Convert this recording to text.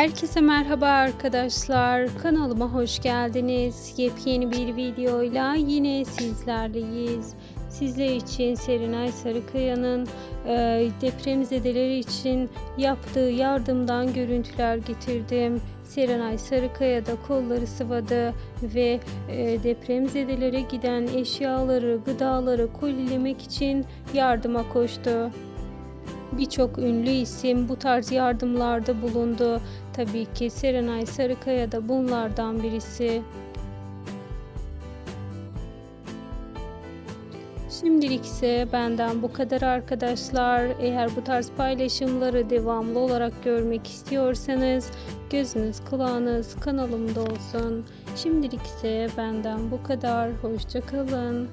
Herkese merhaba arkadaşlar. Kanalıma hoş geldiniz. Yepyeni bir videoyla yine sizlerleyiz. Sizler için Serenay Sarıkaya'nın e, depremzedeleri için yaptığı yardımdan görüntüler getirdim. Serenay Sarıkaya da kolları sıvadı ve e, depremzedelere giden eşyaları, gıdaları kolilemek için yardıma koştu. Birçok ünlü isim bu tarz yardımlarda bulundu. Tabii ki Serenay Sarıkaya da bunlardan birisi. Şimdilik ise benden bu kadar arkadaşlar. Eğer bu tarz paylaşımları devamlı olarak görmek istiyorsanız gözünüz kulağınız kanalımda olsun. Şimdilik ise benden bu kadar. Hoşçakalın.